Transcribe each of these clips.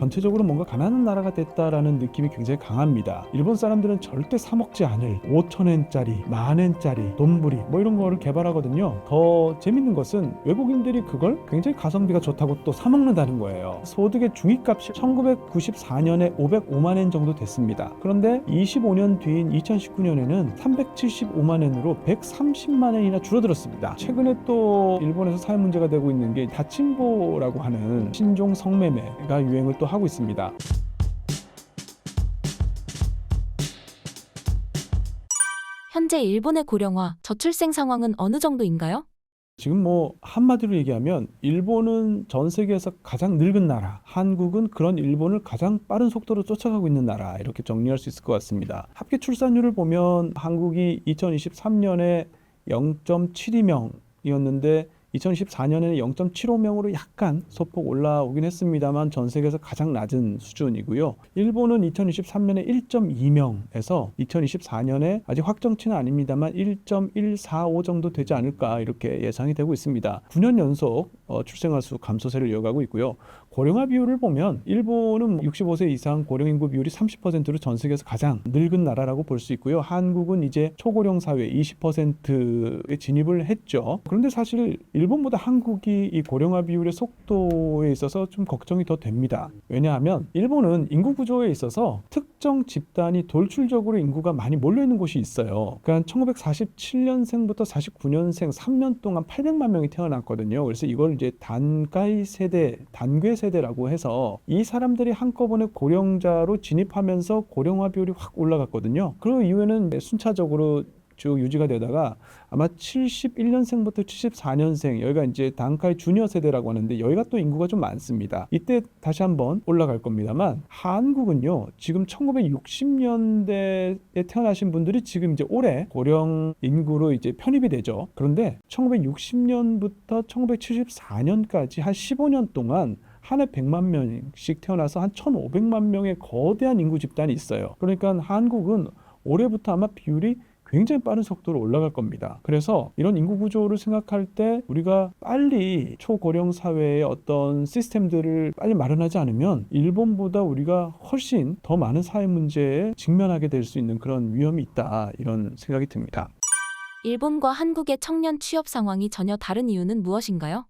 전체적으로 뭔가 가난한 나라가 됐다라는 느낌이 굉장히 강합니다. 일본 사람들은 절대 사 먹지 않을 5천엔짜리, 만엔짜리, 돈부리 뭐 이런 거를 개발하거든요. 더 재밌는 것은 외국인들이 그걸 굉장히 가성비가 좋다고 또 사 먹는다는 거예요. 소득의 중위값이 1994년에 505만 엔 정도 됐습니다. 그런데 25년 뒤인 2019년에는 375만 엔으로 130만 엔이나 줄어들었습니다. 최근에 또 일본에서 사회 문제가 되고 있는 게 다친보라고 하는 신종 성매매가 유행을 또 하고 있습니다. 현재 일본의 고령화, 저출생 상황은 어느 정도인가요? 지금 뭐 한마디로 얘기하면 일본은 전 세계에서 가장 늙은 나라, 한국은 그런 일본을 가장 빠른 속도로 쫓아가고 있는 나라 이렇게 정리할 수 있을 것 같습니다. 합계 출산율을 보면 한국이 2023년에 0.72명이었는데 2014년에는 0.75명으로 약간 소폭 올라오긴 했습니다만 전 세계에서 가장 낮은 수준이고요. 일본은 2023년에 1.2명에서 2024년에 아직 확정치는 아닙니다만 1.145 정도 되지 않을까 이렇게 예상이 되고 있습니다. 9년 연속 어, 출생아 수 감소세를 이어가고 있고요. 고령화 비율을 보면 일본은 65세 이상 고령 인구 비율이 30%로 전 세계에서 가장 늙은 나라라고 볼 수 있고요. 한국은 이제 초고령 사회 20%에 진입을 했죠. 그런데 사실 일본보다 한국이 이 고령화 비율의 속도에 있어서 좀 걱정이 더 됩니다. 왜냐하면 일본은 인구 구조에 있어서 특정 집단이 돌출적으로 인구가 많이 몰려 있는 곳이 있어요. 그러니까 1947년생부터 49년생 3년 동안 800만 명이 태어났거든요. 그래서 이걸 이제 단가이 세대, 단괴 세대라고 해서 이 사람들이 한꺼번에 고령자로 진입하면서 고령화 비율이 확 올라갔거든요. 그 이후에는 순차적으로 쭉 유지가 되다가 아마 71년생부터 74년생 여기가 이제 단카이 주니어 세대라고 하는데 여기가 또 인구가 좀 많습니다. 이때 다시 한번 올라갈 겁니다만 한국은요 지금 1960년대에 태어나신 분들이 지금 이제 올해 고령 인구로 이제 편입이 되죠. 그런데 1960년부터 1974년까지 한 15년 동안 한 해 100만 명씩 태어나서 한 1,500만 명의 거대한 인구 집단이 있어요. 그러니까 한국은 올해부터 아마 비율이 굉장히 빠른 속도로 올라갈 겁니다. 그래서 이런 인구 구조를 생각할 때 우리가 빨리 초고령 사회의 어떤 시스템들을 빨리 마련하지 않으면 일본보다 우리가 훨씬 더 많은 사회 문제에 직면하게 될 수 있는 그런 위험이 있다. 이런 생각이 듭니다. 일본과 한국의 청년 취업 상황이 전혀 다른 이유는 무엇인가요?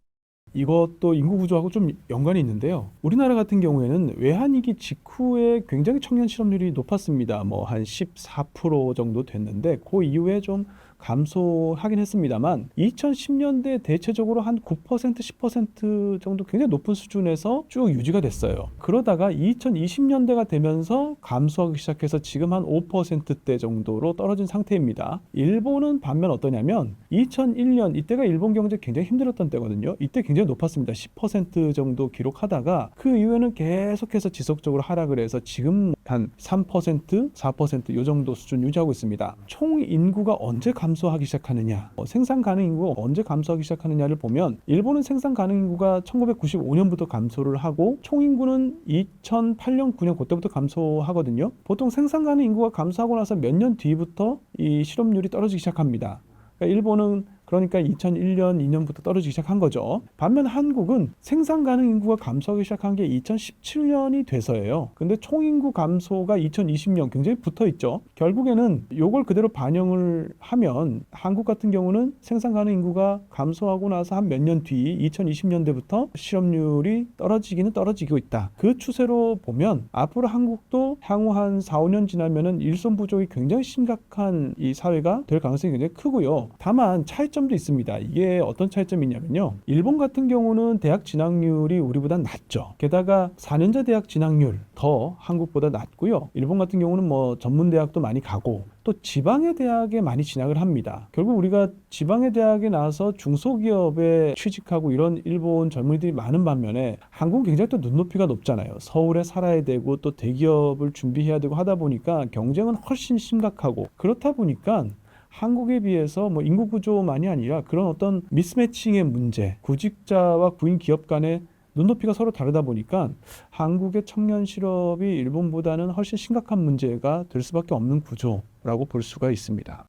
이것도 인구 구조하고 좀 연관이 있는데요. 우리나라 같은 경우에는 외환위기 직후에 굉장히 청년 실업률이 높았습니다. 뭐 한 14% 정도 됐는데 그 이후에 좀 감소하긴 했습니다만 2010년대 대체적으로 한 9% 10% 정도 굉장히 높은 수준에서 쭉 유지가 됐어요. 그러다가 2020년대가 되면서 감소하기 시작해서 지금 한 5%대 정도로 떨어진 상태입니다. 일본은 반면 어떠냐면 2001년 이때가 일본 경제 굉장히 힘들었던 때거든요. 이때 굉장히 높았습니다. 10% 정도 기록하다가 그 이후에는 계속해서 지속적으로 하락을 해서 지금 한 3% 4%요 정도 수준 유지하고 있습니다. 총 인구가 언제 감 소하기 시작하느냐, 어, 생산 가능 인구가 언제 감소하기 시작하느냐를 보면 일본은 생산 가능 인구가 1995년부터 감소를 하고 총 인구는 2008년 9년 그때부터 감소하거든요. 보통 생산 가능 인구가 감소하고 나서 몇 년 뒤부터 이 실업률이 떨어지기 시작합니다. 그러니까 일본은 그러니까 2001년, 2년부터 떨어지기 시작한 거죠. 반면 한국은 생산 가능 인구가 감소하기 시작한 게 2017년이 돼서예요. 근데 총인구 감소가 2020년 굉장히 붙어 있죠. 결국에는 요걸 그대로 반영을 하면 한국 같은 경우는 생산 가능 인구가 감소하고 나서 한 몇 년 뒤 2020년대부터 실업률이 떨어지기는 떨어지고 있다. 그 추세로 보면 앞으로 한국도 향후 한 4, 5년 지나면은 일손 부족이 굉장히 심각한 이 사회가 될 가능성이 굉장히 크고요. 다만 차이점 도 있습니다. 이게 어떤 차이점이 있냐면요. 일본 같은 경우는 대학 진학률이 우리보다 낮죠. 게다가 4년제 대학 진학률 더 한국보다 낮고요. 일본 같은 경우는 뭐 전문 대학도 많이 가고 또 지방의 대학에 많이 진학을 합니다. 결국 우리가 지방의 대학에 나와서 중소기업에 취직하고 이런 일본 젊은이들이 많은 반면에 한국은 굉장히 또 눈높이가 높잖아요. 서울에 살아야 되고 또 대기업을 준비해야 되고 하다 보니까 경쟁은 훨씬 심각하고 그렇다 보니까 한국에 비해서 뭐 인구 구조만이 아니라 그런 어떤 미스매칭의 문제, 구직자와 구인 기업 간의 눈높이가 서로 다르다 보니까 한국의 청년 실업이 일본보다는 훨씬 심각한 문제가 될 수밖에 없는 구조라고 볼 수가 있습니다.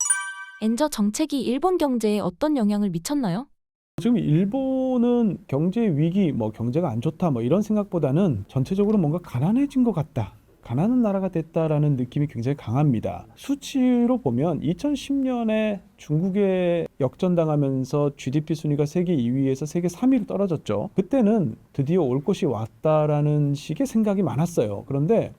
엔저 정책이 일본 경제에 어떤 영향을 미쳤나요? 지금 일본은 경제 위기, 뭐 경제가 안 좋다, 뭐 이런 생각보다는 전체적으로 뭔가 가난해진 것 같다. 가난한 나라가 됐다라는 느낌이 굉장히 강합니다. 수치로 보면 2010년에 중국에 역전당하면서 GDP 순위가 세계 2위에서 세계 3위로 떨어졌죠. 그때는 드디어 올 것이 왔다라는 식의 생각이 많았어요. 그런데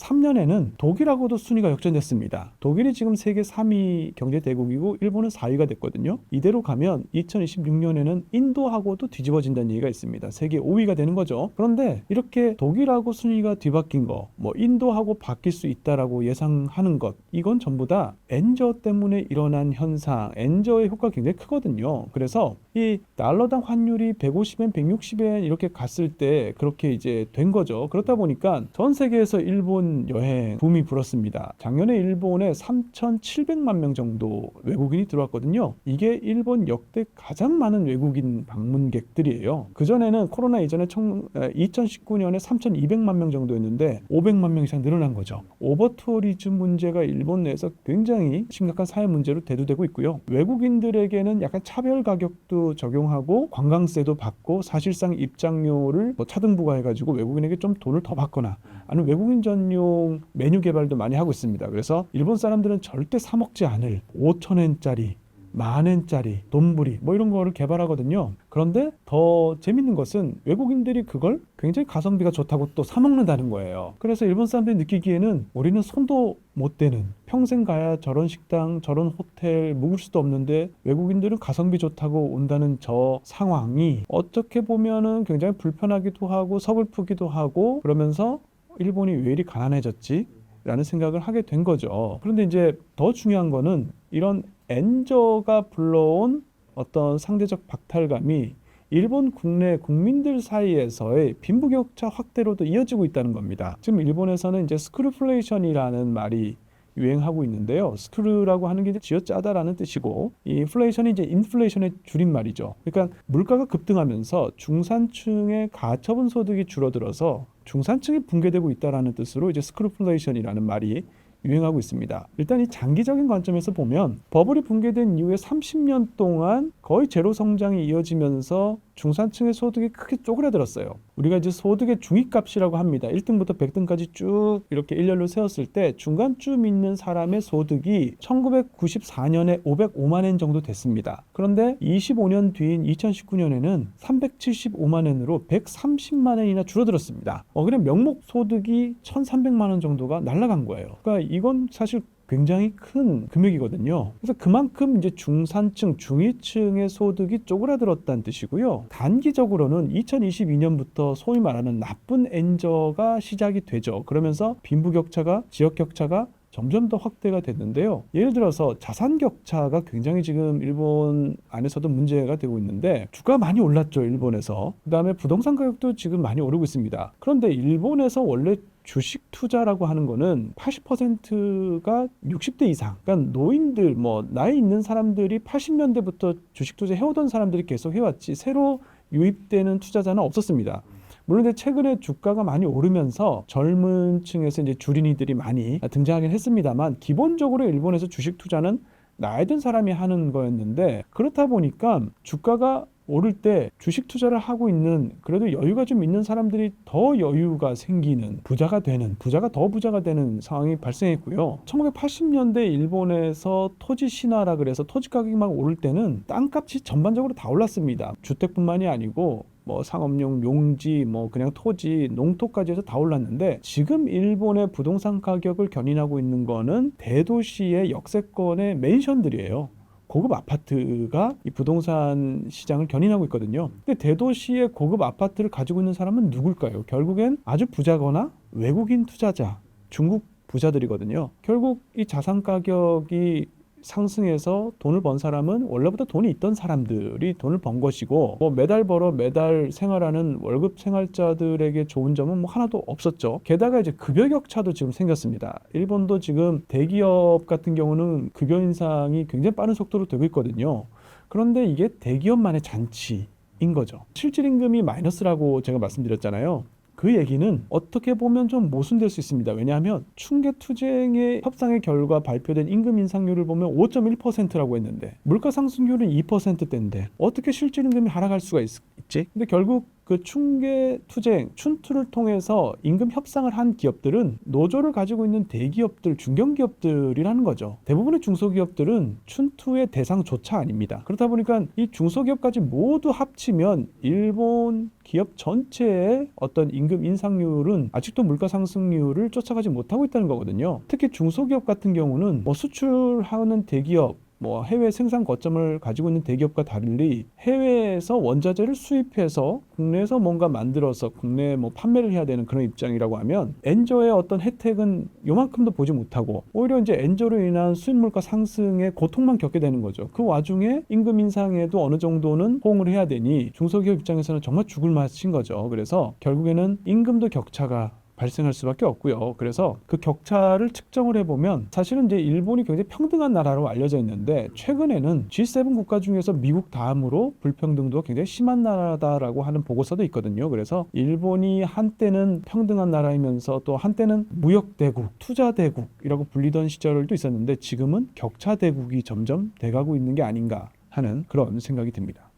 2023년에는 독일하고도 순위가 역전됐습니다. 독일이 지금 세계 3위 경제 대국이고 일본은 4위가 됐거든요. 이대로 가면 2026년에는 인도하고도 뒤집어진다는 얘기가 있습니다. 세계 5위가 되는 거죠. 그런데 이렇게 독일하고 순위가 뒤바뀐 거, 뭐 인도하고 바뀔 수 있다라고 예상하는 것, 이건 전부 다 엔저 때문에 일어난 현상, 엔저의 효과가 굉장히 크거든요. 그래서 이 달러당 환율이 150엔, 160엔 이렇게 갔을 때 그렇게 이제 된 거죠. 그렇다 보니까 전 세계에서 일본 여행 붐이 불었습니다. 작년에 일본에 3,700만 명 정도 외국인이 들어왔거든요. 이게 일본 역대 가장 많은 외국인 방문객들이에요. 그전에는 코로나 이전에 청, 2019년에 3,200만 명 정도였는데 500만 명 이상 늘어난 거죠. 오버투어리즘 문제가 일본 내에서 굉장히 심각한 사회 문제로 대두되고 있고요. 외국인들에게는 약간 차별 가격도 적용하고 관광세도 받고 사실상 입장료를 뭐 차등 부과해가지고 외국인에게 좀 돈을 더 받거나 아니면 외국인 전용 메뉴 개발도 많이 하고 있습니다. 그래서 일본 사람들은 절대 사 먹지 않을 5천 엔짜리 만 엔짜리 돈부리 뭐 이런 거를 개발하거든요. 그런데 더 재밌는 것은 외국인들이 그걸 굉장히 가성비가 좋다고 또 사 먹는다는 거예요. 그래서 일본 사람들이 느끼기에는 우리는 손도 못 대는 평생 가야 저런 식당, 저런 호텔 묵을 수도 없는데 외국인들은 가성비 좋다고 온다는 저 상황이 어떻게 보면은 굉장히 불편하기도 하고 서글프기도 하고 그러면서 일본이 왜 이리 가난해졌지? 라는 생각을 하게 된 거죠. 그런데 이제 더 중요한 거는 이런 엔저가 불러온 어떤 상대적 박탈감이 일본 국내 국민들 사이에서의 빈부격차 확대로도 이어지고 있다는 겁니다. 지금 일본에서는 이제 스크루플레이션이라는 말이 유행하고 있는데요. 스크루라고 하는 게 쥐어짜다라는 뜻이고 이 플레이션이 이제 인플레이션의 줄임말이죠. 그러니까 물가가 급등하면서 중산층의 가처분 소득이 줄어들어서 중산층이 붕괴되고 있다라는 뜻으로 이제 스크루플레이션이라는 말이 유행하고 있습니다. 일단 이 장기적인 관점에서 보면 버블이 붕괴된 이후에 30년 동안 거의 제로 성장이 이어지면서 중산층의 소득이 크게 쪼그라들었어요. 우리가 이제 소득의 중위값이라고 합니다. 1등부터 100등까지 쭉 이렇게 일렬로 세웠을 때 중간쯤 있는 사람의 소득이 1994년에 505만 엔 정도 됐습니다. 그런데 25년 뒤인 2019년에는 375만 엔으로 130만 엔이나 줄어들었습니다. 어, 그래 명목 소득이 1,300만 원 정도가 날아간 거예요. 그러니까 이건 사실 굉장히 큰 금액이거든요. 그래서 그만큼 이제 중산층, 중위층의 소득이 쪼그라들었다는 뜻이고요. 단기적으로는 2022년부터 소위 말하는 나쁜 엔저가 시작이 되죠. 그러면서 빈부격차가 지역 격차가 점점 더 확대가 됐는데요. 예를 들어서 자산 격차가 굉장히 지금 일본 안에서도 문제가 되고 있는데 주가 많이 올랐죠, 일본에서. 그다음에 부동산 가격도 지금 많이 오르고 있습니다. 그런데 일본에서 원래 주식 투자라고 하는 거는 80%가 60대 이상. 그러니까 노인들 뭐 나이 있는 사람들이 80년대부터 주식 투자 해오던 사람들이 계속 해왔지 새로 유입되는 투자자는 없었습니다. 물론 이제 최근에 주가가 많이 오르면서 젊은 층에서 이제 주린이들이 많이 등장하긴 했습니다만 기본적으로 일본에서 주식 투자는 나이 든 사람이 하는 거였는데 그렇다 보니까 주가가 오를 때 주식 투자를 하고 있는 그래도 여유가 좀 있는 사람들이 더 여유가 생기는 부자가 되는 부자가 더 부자가 되는 상황이 발생했고요. 1980년대 일본에서 토지 신화라 그래서 토지 가격이 막 오를 때는 땅값이 전반적으로 다 올랐습니다. 주택뿐만이 아니고 뭐 상업용 용지 뭐 그냥 토지 농토까지 해서 다 올랐는데 지금 일본의 부동산 가격을 견인하고 있는 거는 대도시의 역세권의 맨션들이에요. 고급 아파트가 이 부동산 시장을 견인하고 있거든요. 근데 대도시의 고급 아파트를 가지고 있는 사람은 누굴까요? 결국엔 아주 부자거나 외국인 투자자, 중국 부자들이거든요. 결국 이 자산 가격이 상승해서 돈을 번 사람은 원래부터 돈이 있던 사람들이 돈을 번 것이고 뭐 매달 벌어 매달 생활하는 월급 생활자들에게 좋은 점은 뭐 하나도 없었죠. 게다가 이제 급여 격차도 지금 생겼습니다. 일본도 지금 대기업 같은 경우는 급여 인상이 굉장히 빠른 속도로 되고 있거든요. 그런데 이게 대기업만의 잔치 인 거죠. 실질 임금이 마이너스라고 제가 말씀드렸잖아요. 그 얘기는 어떻게 보면 좀 모순될 수 있습니다. 왜냐하면 충계 투쟁의 협상의 결과 발표된 임금 인상률을 보면 5.1%라고 했는데 물가 상승률은 2%대인데 어떻게 실질 임금이 하락할 수가 있, 지? 근데 결국 그 충계 투쟁 춘투를 통해서 임금 협상을 한 기업들은 노조를 가지고 있는 대기업들 중견기업들이라는 거죠. 대부분의 중소기업들은 춘투의 대상조차 아닙니다. 그렇다 보니까 이 중소기업까지 모두 합치면 일본 기업 전체의 어떤 임금 인상률은 아직도 물가 상승률을 쫓아가지 못하고 있다는 거거든요. 특히 중소기업 같은 경우는 뭐 수출하는 대기업 뭐 해외 생산 거점을 가지고 있는 대기업과 달리 해외에서 원자재를 수입해서 국내에서 뭔가 만들어서 국내에 뭐 판매를 해야 되는 그런 입장이라고 하면 엔저의 어떤 혜택은 요만큼도 보지 못하고 오히려 이제 엔저로 인한 수입 물가 상승의 고통만 겪게 되는 거죠. 그 와중에 임금 인상에도 어느 정도는 호응을 해야 되니 중소기업 입장에서는 정말 죽을 맛인 거죠. 그래서 결국에는 임금도 격차가 발생할 수밖에 없고요. 그래서 그 격차를 측정을 해보면 사실은 이제 일본이 굉장히 평등한 나라로 알려져 있는데 최근에는 G7 국가 중에서 미국 다음으로 불평등도가 굉장히 심한 나라다라고 하는 보고서도 있거든요. 그래서 일본이 한때는 평등한 나라이면서 또 한때는 무역 대국, 투자 대국이라고 불리던 시절도 있었는데 지금은 격차 대국이 점점 돼가고 있는 게 아닌가 하는 그런 생각이 듭니다.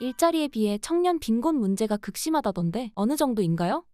일자리에 비해 청년 빈곤 문제가 극심하다던데 어느 정도인가요?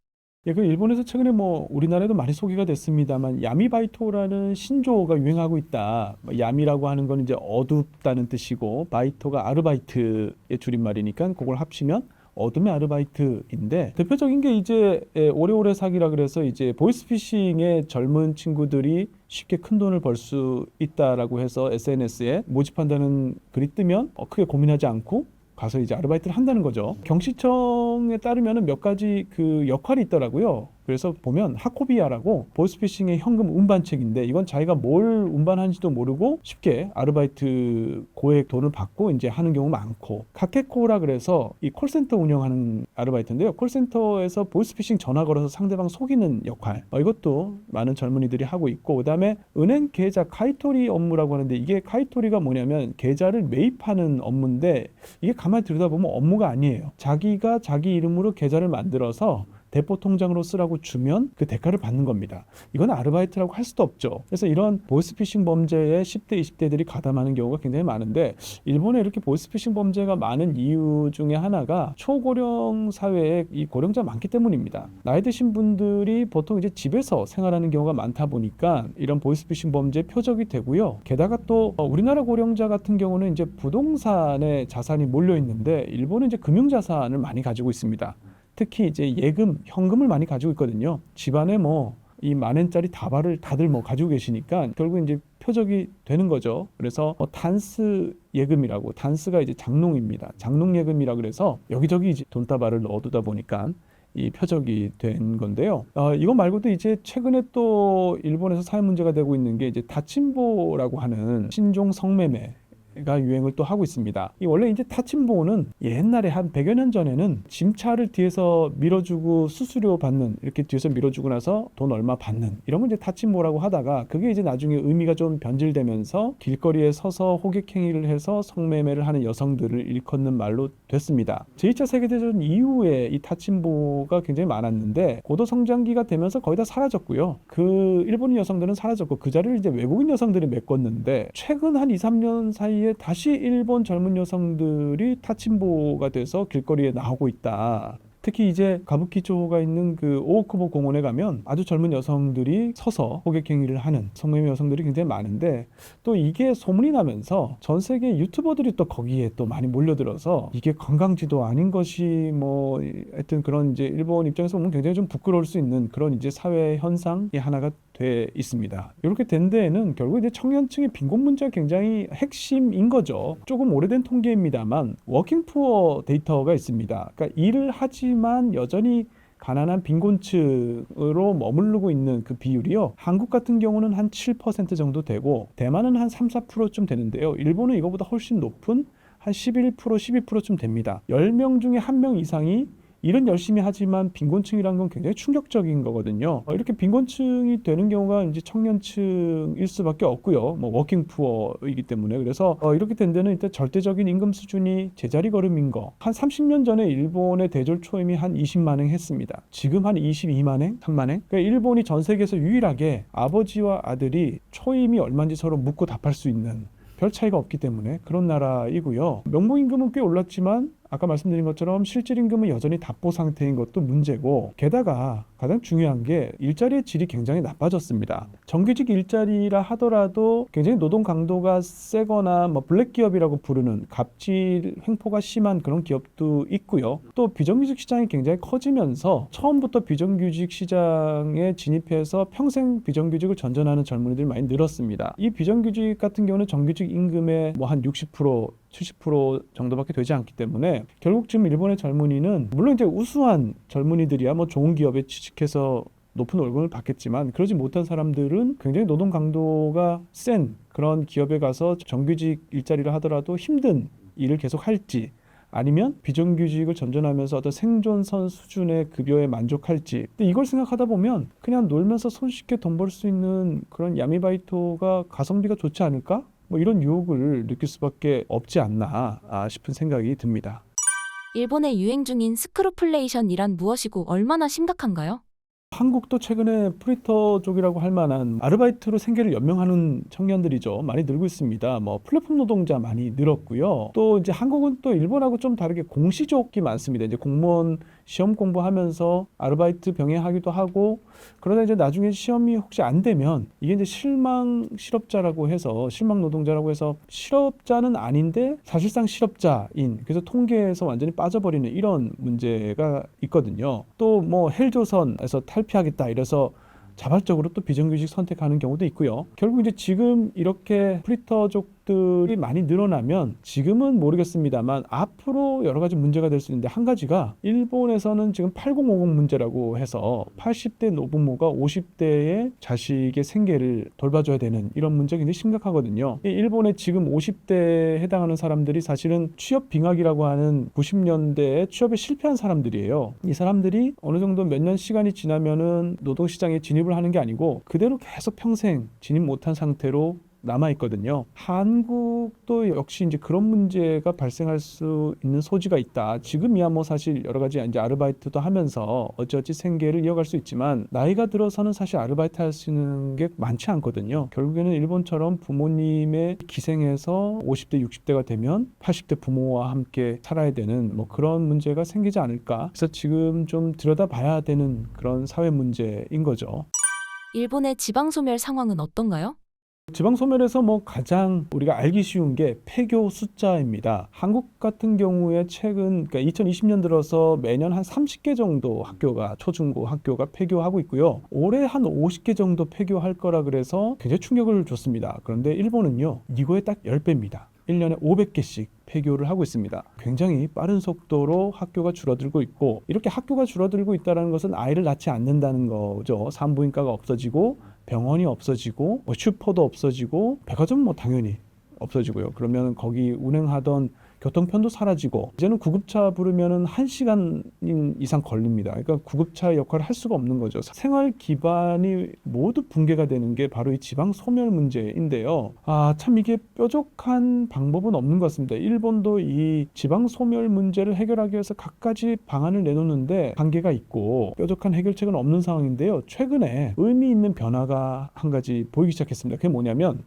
예, 그 일본에서 최근에 뭐 우리나라에도 많이 소개가 됐습니다만 야미바이토라는 신조어가 유행하고 있다. 뭐 야미라고 하는 건 이제 어둡다는 뜻이고 바이토가 아르바이트의 줄임말이니까 그걸 합치면 어둠의 아르바이트인데 대표적인 게 이제 예, 오래오래 사기라 그래서 이제 보이스피싱의 젊은 친구들이 쉽게 큰 돈을 벌 수 있다라고 해서 SNS에 모집한다는 글이 뜨면 어, 크게 고민하지 않고 가서 이제 아르바이트를 한다는 거죠. 경시청에 따르면은 몇 가지 그 역할이 있더라고요. 그래서 보면 하코비아라고 보이스피싱의 현금 운반책인데 이건 자기가 뭘 운반하는지도 모르고 쉽게 아르바이트 고액 돈을 받고 이제 하는 경우 많고 카케코라 그래서 이 콜센터 운영하는 아르바이트인데요. 콜센터에서 보이스피싱 전화 걸어서 상대방 속이는 역할 어, 이것도 많은 젊은이들이 하고 있고 그다음에 은행 계좌 카이토리 업무라고 하는데 이게 카이토리가 뭐냐면 계좌를 매입하는 업무인데 이게 가만히 들여다보면 업무가 아니에요. 자기가 자기 이름으로 계좌를 만들어서 대포 통장으로 쓰라고 주면 그 대가를 받는 겁니다. 이건 아르바이트라고 할 수도 없죠. 그래서 이런 보이스피싱 범죄에 10대, 20대들이 가담하는 경우가 굉장히 많은데 일본에 이렇게 보이스피싱 범죄가 많은 이유 중에 하나가 초고령 사회에 이 고령자 많기 때문입니다. 나이 드신 분들이 보통 이제 집에서 생활하는 경우가 많다 보니까 이런 보이스피싱 범죄 표적이 되고요. 게다가 또 어, 우리나라 고령자 같은 경우는 이제 부동산에 자산이 몰려 있는데 일본은 이제 금융 자산을 많이 가지고 있습니다. 특히 이제 예금, 현금을 많이 가지고 있거든요. 집안에 뭐 이 만엔짜리 다발을 다들 뭐 가지고 계시니까 결국 이제 표적이 되는 거죠. 그래서 뭐 단스 예금이라고 단스가 이제 장롱입니다. 장롱 예금이라 그래서 여기저기 이제 돈다발을 넣어두다 보니까 이 표적이 된 건데요. 어, 이거 말고도 이제 최근에 또 일본에서 사회 문제가 되고 있는 게 이제 다친보라고 하는 신종 성매매 가 유행을 또 하고 있습니다. 이 원래 이제 타침보는 옛날에 한 100여 년 전에는 짐차를 뒤에서 밀어주고 수수료 받는 이렇게 뒤에서 밀어주고 나서 돈 얼마 받는 이런 걸 이제 타침보라고 하다가 그게 이제 나중에 의미가 좀 변질되면서 길거리에 서서 호객 행위를 해서 성매매를 하는 여성들을 일컫는 말로 됐습니다. 제2차 세계대전 이후에 이 타침보가 굉장히 많았는데 고도 성장기가 되면서 거의 다 사라졌고요. 그 일본인 여성들은 사라졌고 그 자리를 이제 외국인 여성들이 메꿨는데 최근 한 2, 3년 사이 에 다시 일본 젊은 여성들이 타침보가 돼서 길거리에 나오고 있다. 특히 이제 가부키초가 있는 그 오오쿠보 공원에 가면 아주 젊은 여성들이 서서 호객 행위를 하는 성매매 여성들이 굉장히 많은데 또 이게 소문이 나면서 전 세계 유튜버들이 또 거기에 또 많이 몰려들어서 이게 관광지도 아닌 것이 뭐 하여튼 그런 이제 일본 입장에서 보면 굉장히 좀 부끄러울 수 있는 그런 이제 사회 현상이 하나가 돼 있습니다. 이렇게 된 데에는 결국 이제 청년층의 빈곤 문제가 굉장히 핵심인 거죠. 조금 오래된 통계입니다만 워킹 푸어 데이터가 있습니다. 그러니까 일을 하지만 여전히 가난한 빈곤층으로 머무르고 있는 그 비율이요. 한국 같은 경우는 한 7% 정도 되고 대만은 한 3, 4%쯤 되는데요. 일본은 이거보다 훨씬 높은 한 11%, 12%쯤 됩니다. 10명 중에 1명 이상이 일은 열심히 하지만 빈곤층이라는 건 굉장히 충격적인 거거든요. 어, 이렇게 빈곤층이 되는 경우가 이제 청년층일 수밖에 없고요. 뭐 워킹 푸어이기 때문에 그래서 어, 이렇게 된 데는 일단 절대적인 임금 수준이 제자리 걸음인 거. 한 30년 전에 일본의 대졸 초임이 한 20만 행 했습니다. 지금 한 22만 행, 3만 행. 그러니까 일본이 전 세계에서 유일하게 아버지와 아들이 초임이 얼마인지 서로 묻고 답할 수 있는 별 차이가 없기 때문에 그런 나라이고요. 명목임금은 꽤 올랐지만 아까 말씀드린 것처럼 실질 임금은 여전히 답보 상태인 것도 문제고 게다가 가장 중요한 게 일자리의 질이 굉장히 나빠졌습니다. 정규직 일자리라 하더라도 굉장히 노동 강도가 세거나 뭐 블랙 기업이라고 부르는 갑질 횡포가 심한 그런 기업도 있고요. 또 비정규직 시장이 굉장히 커지면서 처음부터 비정규직 시장에 진입해서 평생 비정규직을 전전하는 젊은이들이 많이 늘었습니다. 이 비정규직 같은 경우는 정규직 임금의 뭐 한 60% 70% 정도밖에 되지 않기 때문에 결국 지금 일본의 젊은이는 물론 이제 우수한 젊은이들이야 뭐 좋은 기업에 취직해서 높은 월급을 받겠지만 그러지 못한 사람들은 굉장히 노동 강도가 센 그런 기업에 가서 정규직 일자리를 하더라도 힘든 일을 계속 할지 아니면 비정규직을 전전하면서 어떤 생존선 수준의 급여에 만족할지 근데 이걸 생각하다 보면 그냥 놀면서 손쉽게 돈 벌 수 있는 그런 야미바이토가 가성비가 좋지 않을까? 뭐 이런 유혹을 느낄 수밖에 없지 않나 아, 싶은 생각이 듭니다. 일본에 유행 중인 스크루플레이션이란 무엇이고 얼마나 심각한가요? 한국도 최근에 프리터 쪽이라고 할 만한 아르바이트로 생계를 연명하는 청년들이죠. 많이 늘고 있습니다. 뭐 플랫폼 노동자 많이 늘었고요. 또 이제 한국은 또 일본하고 좀 다르게 공시족이 많습니다. 이제 공무원 시험 공부하면서 아르바이트 병행하기도 하고 그러다 이제 나중에 시험이 혹시 안 되면 이게 이제 실망 실업자라고 해서 실망 노동자라고 해서 실업자는 아닌데 사실상 실업자인 그래서 통계에서 완전히 빠져버리는 이런 문제가 있거든요. 또 뭐 헬조선에서 탈피하겠다 이래서 자발적으로 또 비정규직 선택하는 경우도 있고요. 결국 이제 지금 이렇게 프리터족 들이 많이 늘어나면 지금은 모르겠습니다만 앞으로 여러 가지 문제가 될 수 있는데 한 가지가 일본에서는 지금 8050 문제라고 해서 80대 노부모가 50대의 자식의 생계를 돌봐줘야 되는 이런 문제가 굉장히 심각하거든요. 이 일본의 지금 50대에 해당하는 사람들이 사실은 취업 빙하기라고 하는 90년대에 취업에 실패한 사람들이에요. 이 사람들이 어느 정도 몇 년 시간이 지나면은 노동시장에 진입을 하는 게 아니고 그대로 계속 평생 진입 못한 상태로 남아 있거든요. 한국도 역시 이제 그런 문제가 발생할 수 있는 소지가 있다. 지금이야 뭐 사실 여러 가지 이제 아르바이트도 하면서 어찌어찌 생계를 이어갈 수 있지만 나이가 들어서는 사실 아르바이트 할 수 있는 게 많지 않거든요. 결국에는 일본처럼 부모님의 기생해서 50대, 60대가 되면 80대 부모와 함께 살아야 되는 뭐 그런 문제가 생기지 않을까. 그래서 지금 좀 들여다봐야 되는 그런 사회 문제인 거죠. 일본의 지방 소멸 상황은 어떤가요? 지방 소멸에서 뭐 가장 우리가 알기 쉬운 게 폐교 숫자입니다. 한국 같은 경우에 최근 그러니까 2020년 들어서 매년 한 30개 정도 학교가 초중고 학교가 폐교하고 있고요. 올해 한 50개 정도 폐교할 거라 그래서 굉장히 충격을 줬습니다. 그런데 일본은요. 이거의 딱 10배입니다. 1년에 500개씩 폐교를 하고 있습니다. 굉장히 빠른 속도로 학교가 줄어들고 있고 이렇게 학교가 줄어들고 있다는 것은 아이를 낳지 않는다는 거죠. 산부인과가 없어지고 병원이 없어지고 뭐 슈퍼도 없어지고 백화점 뭐 당연히 없어지고요. 그러면 거기 운행하던 교통편도 사라지고 이제는 구급차 부르면은 한 시간 이상 걸립니다. 그러니까 구급차 역할을 할 수가 없는 거죠. 생활 기반이 모두 붕괴가 되는 게 바로 이 지방 소멸 문제인데요. 아 참 이게 뾰족한 방법은 없는 것 같습니다. 일본도 이 지방 소멸 문제를 해결하기 위해서 각가지 방안을 내놓는데 한계가 있고 뾰족한 해결책은 없는 상황인데요. 최근에 의미 있는 변화가 한 가지 보이기 시작했습니다. 그게 뭐냐면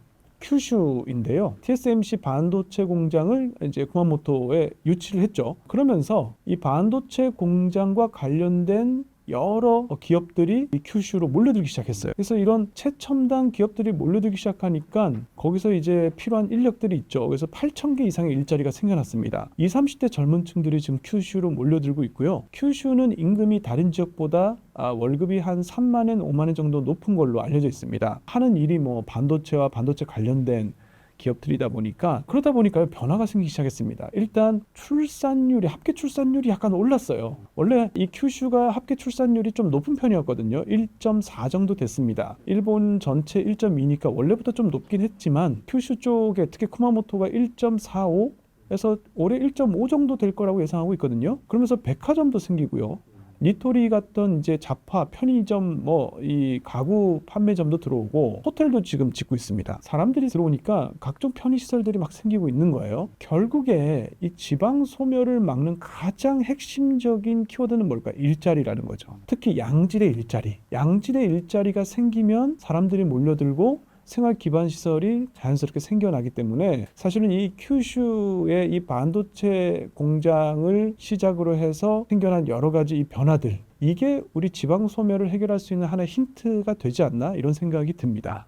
큐슈인데요. TSMC 반도체 공장을 이제 구마모토에 유치를 했죠. 그러면서 이 반도체 공장과 관련된 여러 기업들이 이 큐슈로 몰려들기 시작했어요. 그래서 이런 최첨단 기업들이 몰려들기 시작하니까 거기서 이제 필요한 인력들이 있죠. 그래서 8천 개 이상의 일자리가 생겨났습니다. 20, 30대 젊은 층들이 지금 큐슈로 몰려들고 있고요. 큐슈는 임금이 다른 지역보다 아, 월급이 한 3만 원, 5만 원 정도 높은 걸로 알려져 있습니다. 하는 일이 뭐 반도체와 반도체 관련된 기업들이다 보니까 그러다 보니까 변화가 생기기 시작했습니다. 일단 출산율이 합계 출산율이 약간 올랐어요. 원래 이 큐슈가 합계 출산율이 좀 높은 편이었거든요. 1.4 정도 됐습니다. 일본 전체 1.2니까 원래부터 좀 높긴 했지만 큐슈 쪽에 특히 쿠마모토가 1.45 에서 올해 1.5 정도 될 거라고 예상하고 있거든요. 그러면서 백화점도 생기고요. 니토리 같던 이제 잡화, 편의점, 뭐 이 가구 판매점도 들어오고 호텔도 지금 짓고 있습니다. 사람들이 들어오니까 각종 편의 시설들이 막 생기고 있는 거예요. 결국에 이 지방 소멸을 막는 가장 핵심적인 키워드는 뭘까? 일자리라는 거죠. 특히 양질의 일자리. 양질의 일자리가 생기면 사람들이 몰려들고 생활 기반 시설이 자연스럽게 생겨나기 때문에 사실은 이 큐슈의 이 반도체 공장을 시작으로 해서 생겨난 여러 가지 이 변화들 이게 우리 지방 소멸을 해결할 수 있는 하나의 힌트가 되지 않나 이런 생각이 듭니다.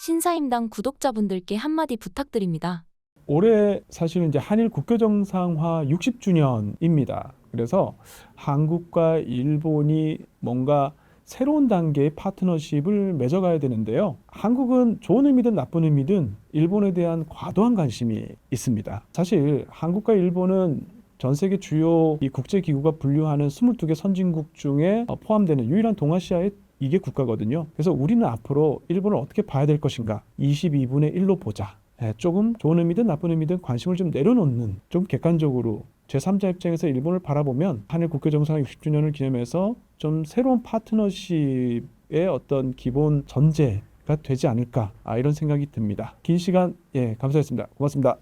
신사임당 구독자분들께 한마디 부탁드립니다. 올해 사실은 이제 한일 국교 정상화 60주년입니다. 그래서 한국과 일본이 뭔가 새로운 단계의 파트너십을 맺어가야 되는데요. 한국은 좋은 의미든 나쁜 의미든 일본에 대한 과도한 관심이 있습니다. 사실 한국과 일본은 전 세계 주요 이 국제 기구가 분류하는 22개 선진국 중에 어, 포함되는 유일한 동아시아의 이게 국가거든요. 그래서 우리는 앞으로 일본을 어떻게 봐야 될 것인가? 22분의 1로 보자. 예, 조금 좋은 의미든 나쁜 의미든 관심을 좀 내려놓는 좀 객관적으로 제3자 입장에서 일본을 바라보면 한일 국교 정상 60주년을 기념해서 좀 새로운 파트너십의 어떤 기본 전제가 되지 않을까 아, 이런 생각이 듭니다. 긴 시간 예 감사했습니다. 고맙습니다.